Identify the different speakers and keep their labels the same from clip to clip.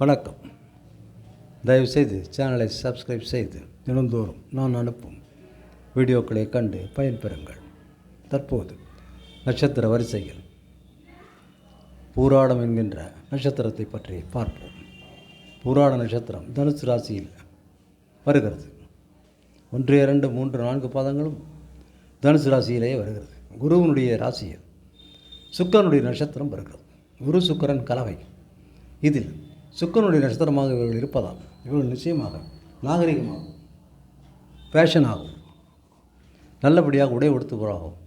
Speaker 1: வணக்கம். தயவுசெய்து சேனலை சப்ஸ்கிரைப் செய்து தினந்தோறும் நான் அனுப்பும் வீடியோக்களை கண்டு பயன்பெறுங்கள். தற்போது நட்சத்திர வரிசையில் பூராடம் என்கின்ற நட்சத்திரத்தை பற்றி பார்ப்போம். பூராட நட்சத்திரம் தனுசு ராசியில் வருகிறது. ஒன்று இரண்டு மூன்று நான்கு பாதங்களும் தனுசு ராசியிலேயே வருகிறது. குருவனுடைய ராசியில் சுக்கரனுடைய நட்சத்திரம் வருகிறது. குரு சுக்கரன் கலவை. இதில் சுக்கரனுடைய நட்சத்திரமாக இவர்கள் இருப்பதால் இவர்கள் நிச்சயமாக நாகரிகமாகும். ஃபேஷன் ஆகும். நல்லபடியாக உடை உடுத்துபவராகவும்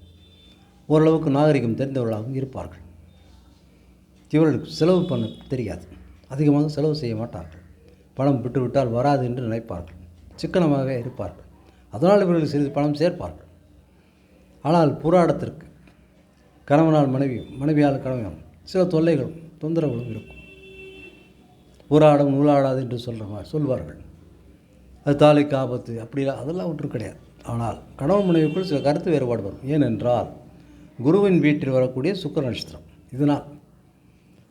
Speaker 1: ஓரளவுக்கு நாகரிகம் தெரிந்தவர்களாகவும் இருப்பார்கள். இவர்களுக்கு செலவு பண்ண தெரியாது. அதிகமாக செலவு செய்ய மாட்டார்கள். பணம் விட்டுவிட்டால் வராது என்று நினைப்பார்கள். சிக்கனமாகவே இருப்பார்கள். அதனால் இவர்கள் சிறிது பணம் சேர்ப்பார்கள். ஆனால் புராடத்திற்கு கணவனால் மனைவி மனைவியால் கணவன் சில தொல்லைகளும் தொந்தரவுகளும் இருக்கும். புராணம் நூலாடாது என்று சொல்கிற மாதிரி சொல்வார்கள். அது தாலிக்கு ஆபத்து அப்படிலாம் அதெல்லாம் ஒன்றும் கிடையாது. ஆனால் கணவன் மனைவிக்குள் சில கருத்து வேறுபாடு வரும். ஏனென்றால் குருவின் வீட்டில் வரக்கூடிய சுக்கர நட்சத்திரம் இதனால்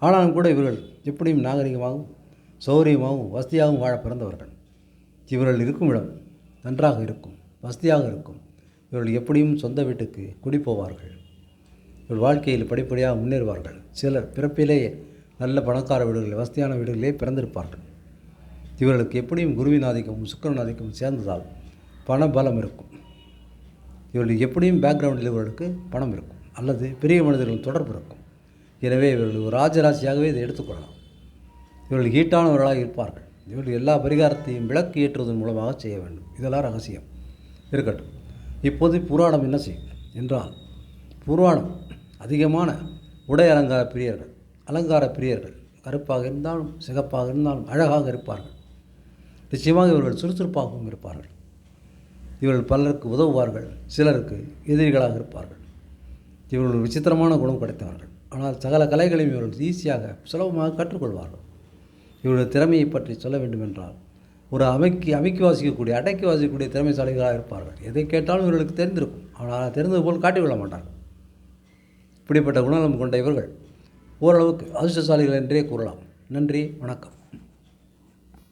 Speaker 1: ஆனாலும் கூட இவர்கள் எப்படியும் நாகரிகமாகவும் சௌரியமாகவும் வசதியாகவும் வாழ பிறந்தவர்கள். இவர்கள் இருக்கும் இடம் நன்றாக இருக்கும் வசதியாக இருக்கும். இவர்கள் எப்படியும் சொந்த வீட்டுக்கு குடிப்போவார்கள் இவர்கள் வாழ்க்கையில் படிப்படியாக முன்னேறுவார்கள். சிலர் பிறப்பிலேயே நல்ல பணக்கார வீடுகளில் வசதியான வீடுகளிலே பிறந்திருப்பார்கள். இவர்களுக்கு எப்படியும் குருவின் ஆதிக்கமும் சுக்கரன் ஆதிக்கமும் சேர்ந்ததால் பண பலம் இருக்கும். இவர்களுக்கு எப்படியும் பேக்ரவுண்டில் இவர்களுக்கு பணம் இருக்கும். அல்லது பெரிய மனிதர்கள் தொடர்பு இருக்கும். எனவே இவர்கள் ஒரு ராஜராசியாகவே இதை எடுத்துக்கொள்ளலாம் இவர்கள் ஹீட்டானவர்களாக இருப்பார்கள். இவர்கள் எல்லா பரிகாரத்தையும் விளக்கு ஏற்றுவதன் மூலமாக செய்ய வேண்டும். இதெல்லாம் ரகசியம். இருக்கட்டும். இப்போது புராணம் என்ன செய்யும்? என்றால் புராணம் அதிகமான உடை அலங்கார பிரியர்கள் அலங்கார பிரியர்கள் கருப்பாக இருந்தாலும் சிகப்பாக இருந்தாலும் அழகாக இருப்பார்கள். நிச்சயமாக இவர்கள் சுறுசுறுப்பாகவும் இருப்பார்கள். இவர்கள் பலருக்கு உதவுவார்கள் சிலருக்கு எதிரிகளாக இருப்பார்கள். இவர்கள் விசித்திரமான குணம் படைத்தவர்கள் ஆனால் சகல கலைகளையும் இவர்கள் ஈஸியாக சுலபமாக கற்றுக்கொள்வார்கள். இவருடைய திறமையை பற்றி சொல்ல வேண்டுமென்றால் ஒரு அமைக்கி அமைக்கி வாசிக்கக்கூடிய அடக்கி வாசிக்கக்கூடிய திறமைசாலிகளாக இருப்பார்கள். எதை கேட்டாலும் இவர்களுக்கு தெரிந்திருக்கும். ஆனால் தெரிந்தது போல் காட்டிக்கொள்ள மாட்டார்கள். இப்படிப்பட்ட குணநலம் கொண்ட இவர்கள் ஓரளவுக்கு அதிர்ஷ்டசாலிகள் என்றே கூறலாம். நன்றி வணக்கம்.